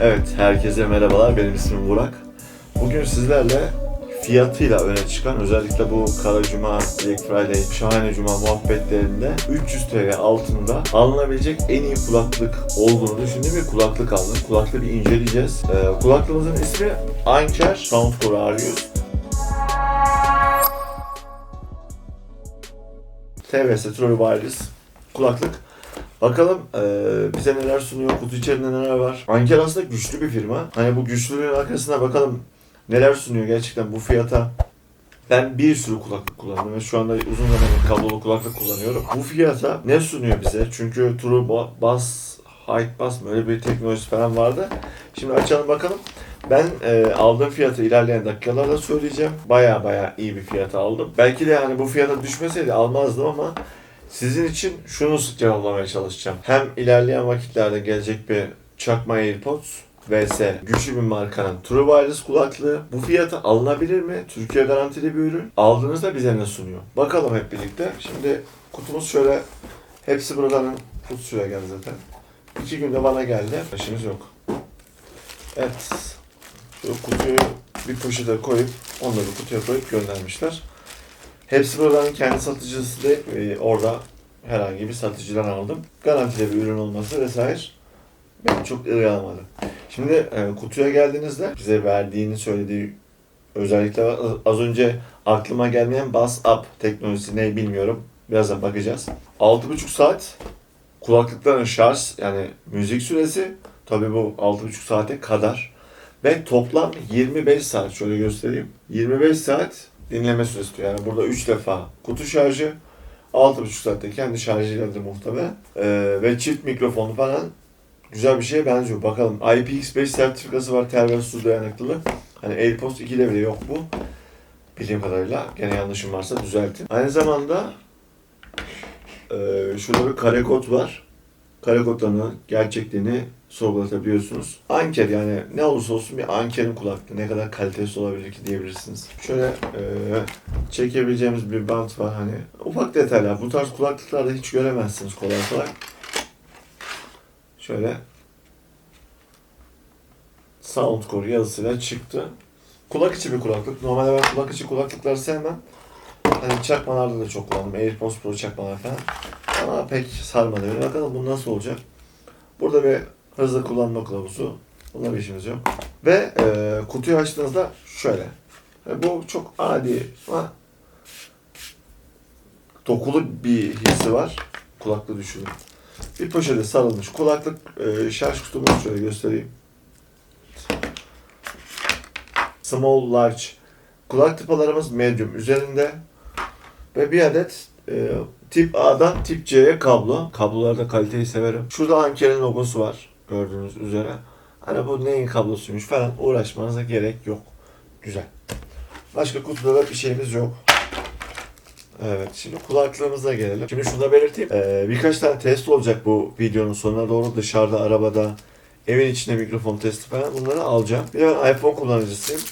Evet, herkese merhabalar. Benim ismim Burak. Bugün sizlerle fiyatıyla öne çıkan özellikle bu Kara Cuma, Black Friday, Şahane Cuma muhabbetlerinde 300 TL altında alınabilecek en iyi kulaklık olduğunu düşündüğüm bir kulaklık aldım. Kulaklığı bir inceleyeceğiz. Ee, kulaklığımızın ismi Anker Soundcore R100. TVS True Wireless kulaklık. Bakalım eee, bize neler sunuyor, kutu içerisinde neler var. Anker aslında güçlü bir firma. Hani bu güçlülüğün arkasına bakalım neler sunuyor gerçekten bu fiyata. Ben bir sürü kulaklık kullandım ve şu anda uzun zamandır kablolu kulaklık kullanıyorum. Bu fiyata ne sunuyor bize? Çünkü True Ba- Bass, Height Bass mı öyle bir teknolojisi falan vardı. Şimdi açalım bakalım. Ben e, aldığım fiyatı ilerleyen dakikalarda söyleyeceğim. Baya baya iyi bir fiyata aldım. Belki de yani bu fiyata düşmeseydi almazdım ama sizin için şunu cevaplamaya çalışacağım. Hem ilerleyen vakitlerde gelecek bir çakma AirPods vs güçlü bir markanın True Wireless kulaklığı bu fiyata alınabilir mi? Türkiye garantili bir ürün. Aldığınızda bize ne sunuyor? Bakalım hep birlikte. Şimdi kutumuz şöyle hepsi buradan kutusuyla geldi zaten. İki günde bana geldi. Başımız yok. Evet. Şu kutuyu bir poşete koyup onları kutuya koyup göndermişler. Hepsi buradan kendi satıcısı da e, orada herhangi bir satıcıdan aldım. Garantili bir ürün olması vesaire beni çok ırgalamadı. Şimdi e, kutuya geldiğinizde bize verdiğini söylediği özellikle az önce aklıma gelmeyen Bus Up teknolojisi ne bilmiyorum. Birazdan bakacağız. 6,5 saat kulaklıkların şarj yani müzik süresi tabii bu 6,5 saate kadar ve toplam 25 saat şöyle göstereyim. 25 saat dinleme süresi diyor. Yani burada 3 defa kutu şarjı 6,5 saatte kendi şarjıyladır muhtemelen. Ee, ve çift mikrofonu falan güzel bir şeye benziyor. Bakalım IPX5 sertifikası var termal su dayanıklılığı. Hani AirPods 2'de bile yok bu. Bildiğim kadarıyla. Gene yanlışım varsa düzeltin. Aynı zamanda e, şurada bir kare kod var. Kare kodlarının gerçekliğini sorgulatabiliyorsunuz. Anker yani ne olursa olsun bir Anker'in kulaklığı ne kadar kalitesi olabilir ki diyebilirsiniz. Şöyle e, çekebileceğimiz bir bant var hani ufak detaylar. Bu tarz kulaklıklarda hiç göremezsiniz kolay kolay. Şöyle Soundcore yazısıyla çıktı. Kulak içi bir kulaklık. Normalde ben kulak içi kulaklıkları sevmem. Hani çakmalarda da çok kullandım. AirPods Pro çakmalar falan. Ama pek sarmadı. Bakalım bu nasıl olacak. Burada bir hızlı kullanma kılavuzu. Bunda bir işimiz yok. Ve e, kutuyu açtığınızda şöyle. E, bu çok adi ama dokulu bir hissi var. Kulaklığı düşünün. Bir poşete sarılmış kulaklık e, şarj kutumuz şöyle göstereyim. Small, large. Kulak tıpalarımız medium üzerinde. Ve bir adet e, tip A'dan tip C'ye kablo. Kablolarda kaliteyi severim. Şurada Anker'in logosu var gördüğünüz üzere. Hani bu neyin kablosuymuş falan uğraşmanıza gerek yok. Güzel. Başka kutuda da bir şeyimiz yok. Evet, şimdi kulaklığımıza gelelim. Şimdi şunu da belirteyim. Ee, birkaç tane test olacak bu videonun sonuna doğru. Dışarıda, arabada, evin içinde mikrofon testi falan bunları alacağım. Bir de ben iPhone kullanıcısıyım.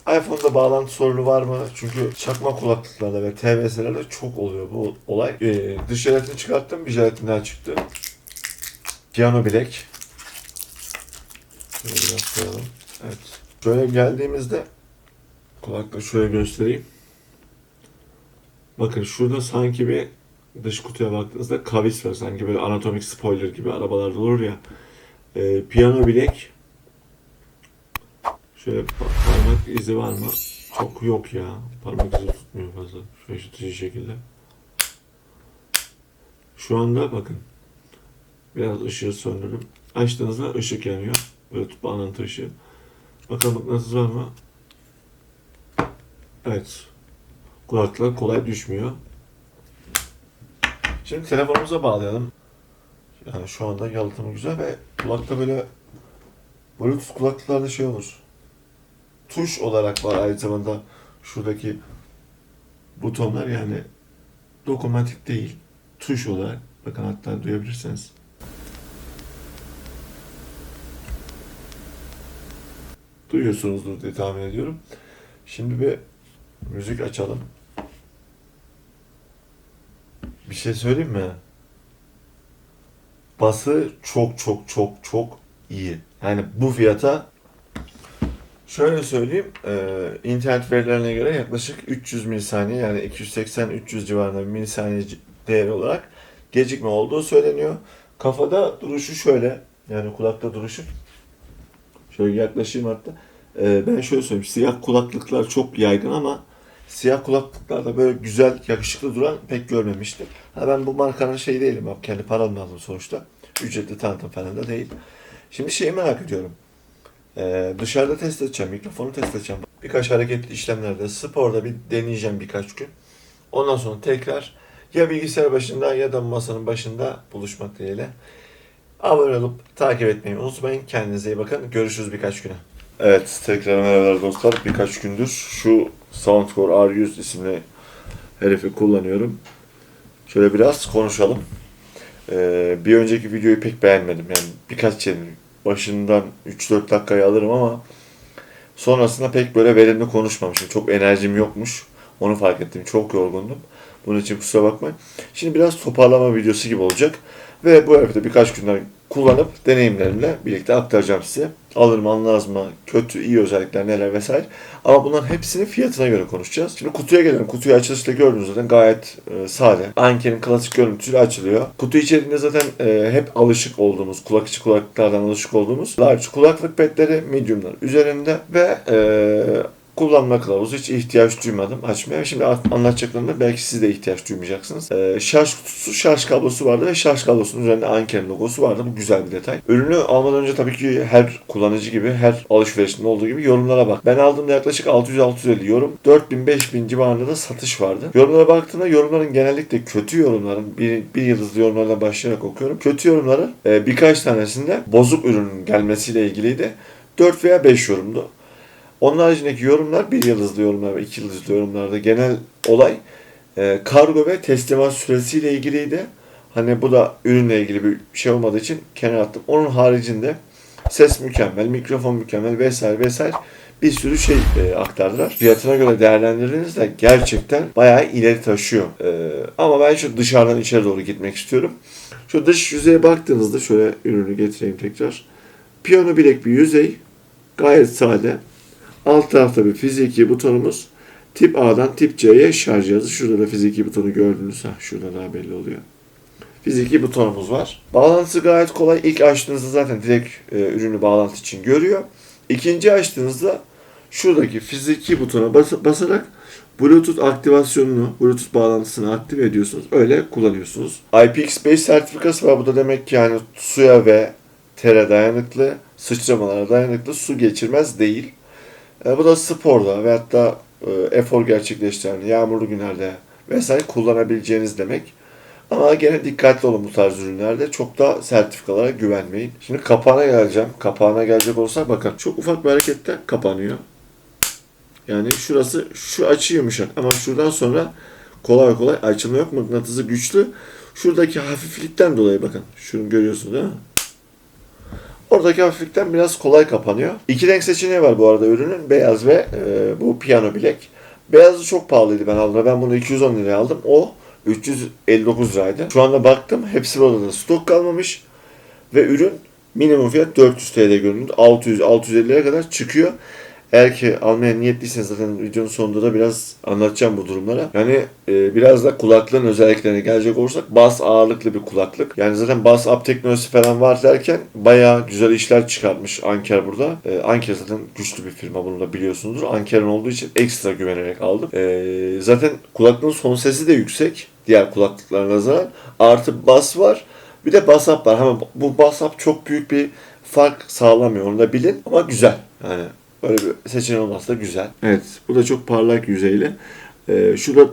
iPhone'da bağlantı sorunu var mı? Çünkü çakma kulaklıklarda ve TVS'lerde çok oluyor bu olay. Ee, dış jelatini çıkarttım, bir jelatin çıktı. Piyano bilek. Şöyle biraz koyalım. Evet. Şöyle geldiğimizde kulaklığı şöyle göstereyim. Bakın şurada sanki bir dış kutuya baktığınızda kavis var. Sanki böyle anatomik spoiler gibi arabalarda olur ya. Ee, piyano bilek. Şöyle pa- parmak izi var mı? Çok yok ya. Parmak izi tutmuyor fazla. Şaşırtıcı şekilde. Şu anda bakın. Biraz ışığı söndürdüm. Açtığınızda ışık yanıyor. Böyle bağlantı ışığı. Bakalım mıknatıs var mı? Evet. Kulaklığa kolay düşmüyor. Şimdi telefonumuza bağlayalım. Yani şu anda yalıtımı güzel ve kulakta böyle Bluetooth kulaklıklarda şey olur. Tuş olarak var aynı zamanda şuradaki butonlar yani dokunmatik değil. Tuş olarak. Bakın hatta duyabilirsiniz. Duyuyorsunuzdur diye tahmin ediyorum. Şimdi bir müzik açalım. Bir şey söyleyeyim mi? Bası çok çok çok çok iyi. Yani bu fiyata şöyle söyleyeyim. e, internet verilerine göre yaklaşık 300 milisaniye yani 280-300 civarında milisaniye değeri olarak gecikme olduğu söyleniyor. Kafada duruşu şöyle. Yani kulakta duruşu. Şöyle yaklaşayım hatta. E, ben şöyle söyleyeyim. Siyah kulaklıklar çok yaygın ama siyah kulaklıklarda böyle güzel, yakışıklı duran pek görmemiştim. Ha ben bu markanın şey değilim. Bak kendi paramla aldım sonuçta. Ücretli tanıtım falan da değil. Şimdi şeyi merak ediyorum. Ee, dışarıda test edeceğim, mikrofonu test edeceğim. Birkaç hareketli işlemlerde, sporda bir deneyeceğim birkaç gün. Ondan sonra tekrar ya bilgisayar başında ya da masanın başında buluşmak dileğiyle. Abone olup takip etmeyi unutmayın. Kendinize iyi bakın. Görüşürüz birkaç güne. Evet, tekrar merhabalar dostlar. Birkaç gündür şu Soundcore R100 isimli herifi kullanıyorum. Şöyle biraz konuşalım. Ee, bir önceki videoyu pek beğenmedim. Yani birkaç şey başından 3-4 dakikayı alırım ama sonrasında pek böyle verimli konuşmamışım. Çok enerjim yokmuş. Onu fark ettim. Çok yorgundum. Bunun için kusura bakmayın. Şimdi biraz toparlama videosu gibi olacak. Ve bu herifi de birkaç günden kullanıp deneyimlerimle birlikte aktaracağım size. Alır mı almaz mı, kötü, iyi özellikler neler vesaire. Ama bunların hepsini fiyatına göre konuşacağız. Şimdi kutuya gelelim. Kutuyu açılışta gördünüz zaten gayet e, sade. Anker'in klasik görüntüsüyle açılıyor. Kutu içeriğinde zaten e, hep alışık olduğumuz, kulak içi kulaklıklardan alışık olduğumuz large kulaklık petleri mediumlar üzerinde ve e, kullanma kılavuzu hiç ihtiyaç duymadım açmaya. Şimdi anlatacaklarımda belki siz de ihtiyaç duymayacaksınız. Ee, şarj kutusu, şarj kablosu vardı ve şarj kablosunun üzerinde Anker'in logosu vardı. Bu güzel bir detay. Ürünü almadan önce tabii ki her kullanıcı gibi, her alışverişinde olduğu gibi yorumlara bak. Ben aldığımda yaklaşık 600-650 yorum. 4000-5000 civarında da satış vardı. Yorumlara baktığımda yorumların genellikle kötü yorumların, bir, bir yıldızlı yorumlardan başlayarak okuyorum. Kötü yorumların e, birkaç tanesinde bozuk ürünün gelmesiyle ilgiliydi. 4 veya 5 yorumdu. Onun haricindeki yorumlar bir yıldızlı yorumlar ve iki yıldızlı yorumlarda genel olay e, kargo ve teslimat süresiyle ilgiliydi. Hani bu da ürünle ilgili bir şey olmadığı için kenara attım. Onun haricinde ses mükemmel, mikrofon mükemmel vesaire vesaire bir sürü şey e, aktardılar. Fiyatına göre değerlendirdiğinizde gerçekten bayağı ileri taşıyor. E, ama ben şu dışarıdan içeri doğru gitmek istiyorum. Şu dış yüzeye baktığınızda şöyle ürünü getireyim tekrar. Piyano bilek bir yüzey. Gayet sade. Alt tarafta bir fiziki butonumuz. Tip A'dan tip C'ye şarj cihazı. Şurada da fiziki butonu gördünüz. Ha, şurada daha belli oluyor. Fiziki butonumuz var. Bağlantısı gayet kolay. İlk açtığınızda zaten direkt e, ürünü bağlantı için görüyor. İkinci açtığınızda şuradaki fiziki butona bas- basarak Bluetooth aktivasyonunu, Bluetooth bağlantısını aktive ediyorsunuz. Öyle kullanıyorsunuz. IPX5 sertifikası var. Bu da demek ki yani suya ve tere dayanıklı, sıçramalara dayanıklı, su geçirmez değil. E, bu da sporda ve hatta e, efor gerçekleştiren yağmurlu günlerde vesaire kullanabileceğiniz demek. Ama gene dikkatli olun bu tarz ürünlerde. Çok da sertifikalara güvenmeyin. Şimdi kapağına geleceğim. Kapağına gelecek olursak bakın çok ufak bir harekette kapanıyor. Yani şurası şu açı yumuşak ama şuradan sonra kolay kolay açılma yok. Mıknatısı güçlü. Şuradaki hafiflikten dolayı bakın. Şunu görüyorsunuz değil mi? Oradaki hafiflikten biraz kolay kapanıyor. İki renk seçeneği var bu arada ürünün. Beyaz ve e, bu piyano bilek. Beyazı çok pahalıydı ben aldığımda. Ben bunu 210 liraya aldım. O 359 liraydı. Şu anda baktım hepsi burada da stok kalmamış. Ve ürün minimum fiyat 400 TL göründü. 600-650 liraya kadar çıkıyor. Eğer ki almaya niyetliyseniz zaten videonun sonunda da biraz anlatacağım bu durumlara. Yani e, biraz da kulaklığın özelliklerine gelecek olursak bas ağırlıklı bir kulaklık. Yani zaten bas up teknolojisi falan var derken bayağı güzel işler çıkartmış Anker burada. E, Anker zaten güçlü bir firma bunu da biliyorsunuzdur. Anker'in olduğu için ekstra güvenerek aldım. E, zaten kulaklığın son sesi de yüksek. Diğer kulaklıklara nazaran. Artı bas var. Bir de bas up var. Ama bu bas up çok büyük bir fark sağlamıyor. Onu da bilin. Ama güzel. Yani Böyle bir seçeneği olması da güzel. Evet. Bu da çok parlak yüzeyli. Ee, şurada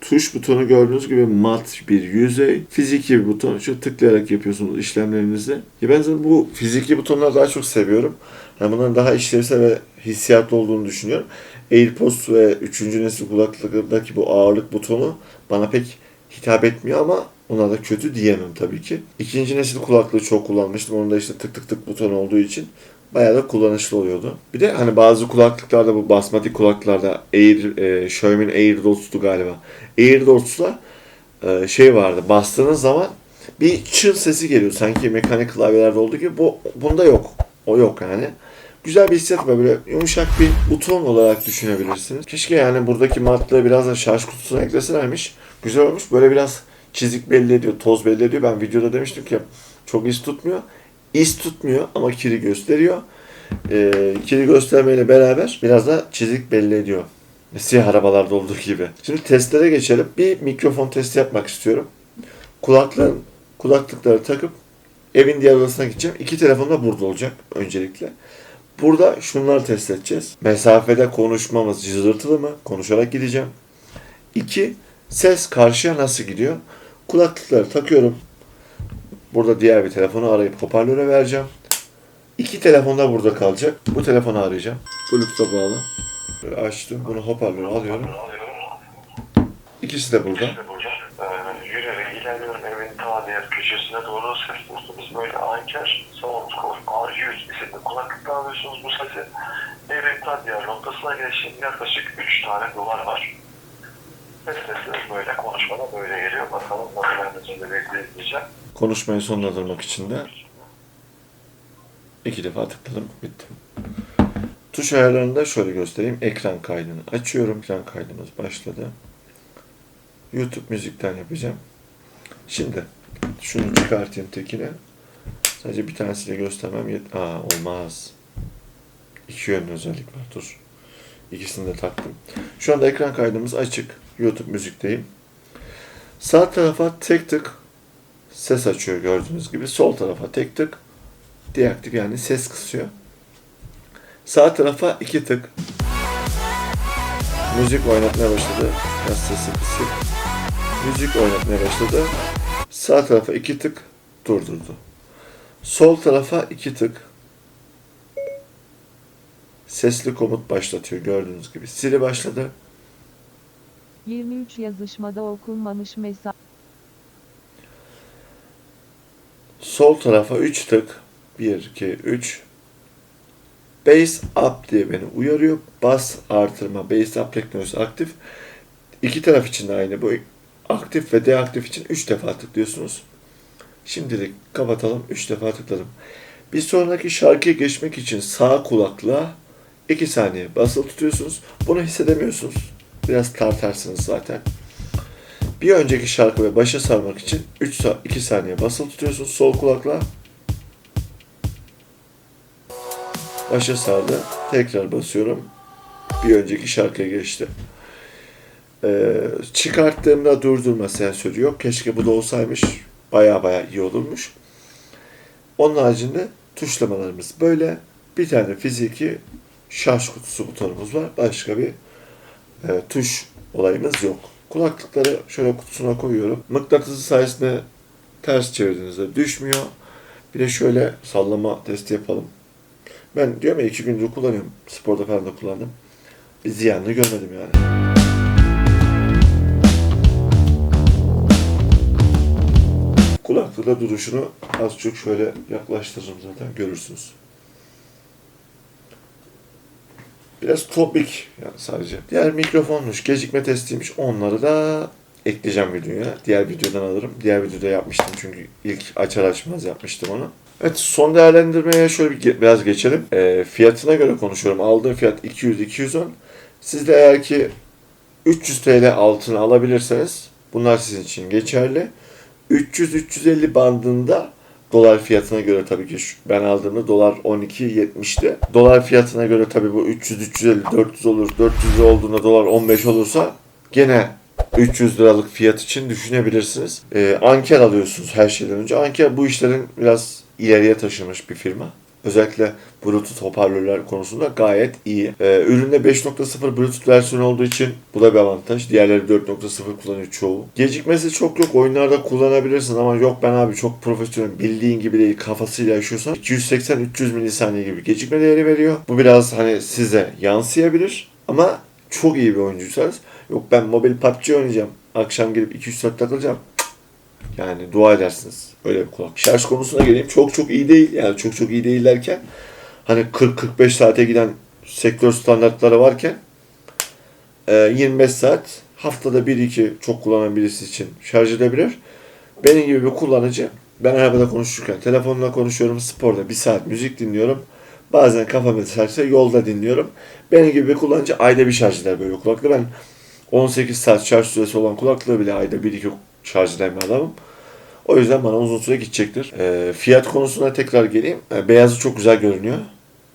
tuş butonu gördüğünüz gibi mat bir yüzey. Fiziki bir buton. Şu tıklayarak yapıyorsunuz işlemlerinizi. Ya ben zaten bu fiziki butonları daha çok seviyorum. Yani bunların daha işlevsel ve hissiyatlı olduğunu düşünüyorum. AirPods ve 3. nesil kulaklıklardaki bu ağırlık butonu bana pek hitap etmiyor ama ona da kötü diyemem tabii ki. İkinci nesil kulaklığı çok kullanmıştım. Onun da işte tık tık tık buton olduğu için bayağı da kullanışlı oluyordu. Bir de hani bazı kulaklıklarda bu basmatik kulaklıklarda Air, e, Xiaomi'nin AirDots'tu galiba. AirDots'la e, şey vardı. Bastığınız zaman bir çın sesi geliyor. Sanki mekanik klavyelerde olduğu gibi. Bu, bunda yok. o yok yani. Güzel bir hissiyat var böyle yumuşak bir buton olarak düşünebilirsiniz. Keşke yani buradaki matlığı biraz da şarj kutusuna ekleselermiş. Güzel olmuş. Böyle biraz çizik belli ediyor, toz belli ediyor. Ben videoda demiştim ki çok iz tutmuyor. İz tutmuyor ama kiri gösteriyor. Ee, kiri göstermeyle beraber biraz da çizik belli ediyor. Siyah arabalarda olduğu gibi. Şimdi testlere geçelim. Bir mikrofon testi yapmak istiyorum. Kulaklığın kulaklıkları takıp evin diğer odasına gideceğim. İki telefon da burada olacak öncelikle. Burada şunları test edeceğiz. Mesafede konuşmamız cızırtılı mı? Konuşarak gideceğim. İki, ses karşıya nasıl gidiyor? Kulaklıkları takıyorum. Burada diğer bir telefonu arayıp hoparlöre vereceğim. İki telefon da burada kalacak. Bu telefonu arayacağım. Bluetooth'a bağlı. Böyle açtım. Bunu hoparlöre alıyorum. İkisi de burada. İşte burada e, yürüyerek ilerliyorum evin ta diğer köşesine doğru ses dostumuz böyle Anker Soundcore R100 isimli kulaklıkla alıyorsunuz bu sesi. Evin ta diğer noktasına geçtiğinde yaklaşık 3 tane duvar var. Ses sesleri böyle konuşmada böyle geliyor. Bakalım nasıl ben de bekleyeceğim. Konuşmayı sonlandırmak için de iki defa tıkladım. Bitti. Tuş ayarlarını da şöyle göstereyim. Ekran kaydını açıyorum. Ekran kaydımız başladı. YouTube müzikten yapacağım. Şimdi şunu çıkartayım tekine. Sadece bir tanesiyle göstermem yet... Aa olmaz. İki yönlü özellik var. Dur. İkisini de taktım. Şu anda ekran kaydımız açık. YouTube müzikteyim. Sağ tarafa tek tık ses açıyor gördüğünüz gibi. Sol tarafa tek tık deaktif yani ses kısıyor. Sağ tarafa iki tık müzik oynatmaya başladı. Biraz sesi kısık. Müzik oynatmaya başladı. Sağ tarafa iki tık durdurdu. Sol tarafa iki tık sesli komut başlatıyor gördüğünüz gibi. Siri başladı. 23 yazışmada okunmamış mesaj. Sol tarafa 3 tık. 1, 2, 3. Base up diye beni uyarıyor. Bas artırma, base up teknolojisi aktif. İki taraf için de aynı. Bu aktif ve deaktif için 3 defa tıklıyorsunuz. Şimdilik kapatalım. 3 defa tıkladım. Bir sonraki şarkıya geçmek için sağ kulaklığa 2 saniye basılı tutuyorsunuz. Bunu hissedemiyorsunuz. Biraz tartarsınız zaten. Bir önceki şarkı ve başa sarmak için 3 sa 2 saniye basılı tutuyorsunuz sol kulakla. Başa sardı. Tekrar basıyorum. Bir önceki şarkıya geçti. Ee, çıkarttığımda durdurma sensörü yok. Keşke bu da olsaymış. Baya baya iyi olurmuş. Onun haricinde tuşlamalarımız böyle. Bir tane fiziki şarj kutusu butonumuz var. Başka bir e, tuş olayımız yok. Kulaklıkları şöyle kutusuna koyuyorum. Mıknatısı sayesinde ters çevirdiğinizde düşmüyor. Bir de şöyle sallama testi yapalım. Ben diyorum ya iki gündür kullanıyorum. Sporda falan da kullandım. Bir ziyanını görmedim yani. Kulaklıkla duruşunu az çok şöyle yaklaştırırım zaten görürsünüz. Biraz topik yani sadece. Diğer mikrofonmuş, gecikme testiymiş. Onları da ekleyeceğim videoya. Diğer videodan alırım. Diğer videoda yapmıştım çünkü ilk açar açmaz yapmıştım onu. Evet son değerlendirmeye şöyle bir biraz geçelim. Ee, fiyatına göre konuşuyorum. Aldığım fiyat 200-210. Siz de eğer ki 300 TL altına alabilirseniz bunlar sizin için geçerli. 300-350 bandında dolar fiyatına göre tabii ki şu- ben aldığımda dolar 12.70'ti. Dolar fiyatına göre tabii bu 300 350 400 olur. 400 lira olduğunda dolar 15 olursa gene 300 liralık fiyat için düşünebilirsiniz. Ee, Anker alıyorsunuz her şeyden önce. Anker bu işlerin biraz ileriye taşımış bir firma. Özellikle Bluetooth hoparlörler konusunda gayet iyi. Ee, üründe 5.0 Bluetooth versiyonu olduğu için bu da bir avantaj. Diğerleri 4.0 kullanıyor çoğu. Gecikmesi çok yok. Oyunlarda kullanabilirsin ama yok ben abi çok profesyonel bildiğin gibi değil kafasıyla yaşıyorsan 280-300 milisaniye gibi gecikme değeri veriyor. Bu biraz hani size yansıyabilir ama çok iyi bir oyuncuysanız yok ben mobil PUBG oynayacağım. Akşam gelip 2-3 saat takılacağım. Yani dua edersiniz. Öyle bir kulak. Şarj konusuna geleyim. Çok çok iyi değil. Yani çok çok iyi değil derken hani 40-45 saate giden sektör standartları varken e, 25 saat haftada 1-2 çok kullanan birisi için şarj edebilir. Benim gibi bir kullanıcı ben arabada konuşurken telefonla konuşuyorum sporda bir saat müzik dinliyorum. Bazen kafam eserse yolda dinliyorum. Benim gibi bir kullanıcı ayda bir şarj eder böyle kulaklığı. Ben 18 saat şarj süresi olan kulaklığı bile ayda 1-2 şarj eden bir adamım. O yüzden bana uzun süre gidecektir. Ee, fiyat konusuna tekrar geleyim. Ee, beyazı çok güzel görünüyor.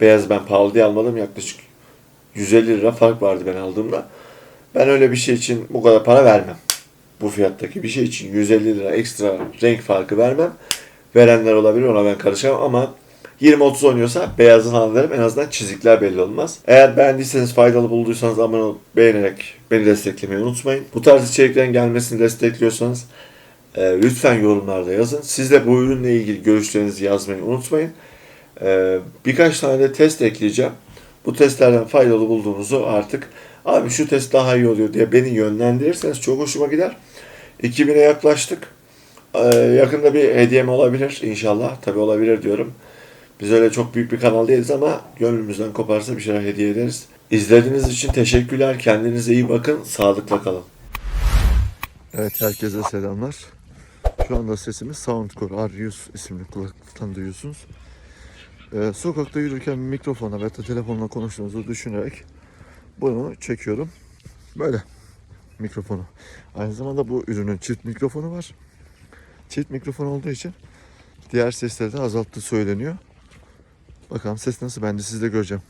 Beyaz ben pahalı diye almadım. Yaklaşık 150 lira fark vardı ben aldığımda. Ben öyle bir şey için bu kadar para vermem. Bu fiyattaki bir şey için 150 lira ekstra renk farkı vermem. Verenler olabilir ona ben karışamam ama 20-30 oynuyorsa beyazını alırım. En azından çizikler belli olmaz. Eğer beğendiyseniz faydalı bulduysanız abone olup beğenerek beni desteklemeyi unutmayın. Bu tarz içeriklerin gelmesini destekliyorsanız e, lütfen yorumlarda yazın. Siz de bu ürünle ilgili görüşlerinizi yazmayı unutmayın. E, birkaç tane de test ekleyeceğim. Bu testlerden faydalı bulduğunuzu artık abi şu test daha iyi oluyor diye beni yönlendirirseniz çok hoşuma gider. 2000'e yaklaştık. Ee, yakında bir hediyem olabilir inşallah. Tabi olabilir diyorum. Biz öyle çok büyük bir kanal değiliz ama gönlümüzden koparsa bir şeyler hediye ederiz. İzlediğiniz için teşekkürler. Kendinize iyi bakın. Sağlıkla kalın. Evet herkese selamlar. Şu anda sesimi Soundcore R100 isimli kulaklıktan duyuyorsunuz. Ee, sokakta yürürken mikrofona veya telefonla konuştuğunuzu düşünerek bunu çekiyorum. Böyle mikrofonu. Aynı zamanda bu ürünün çift mikrofonu var. Çift mikrofon olduğu için diğer sesleri de azalttığı söyleniyor. Bakalım ses nasıl ben de sizde göreceğim.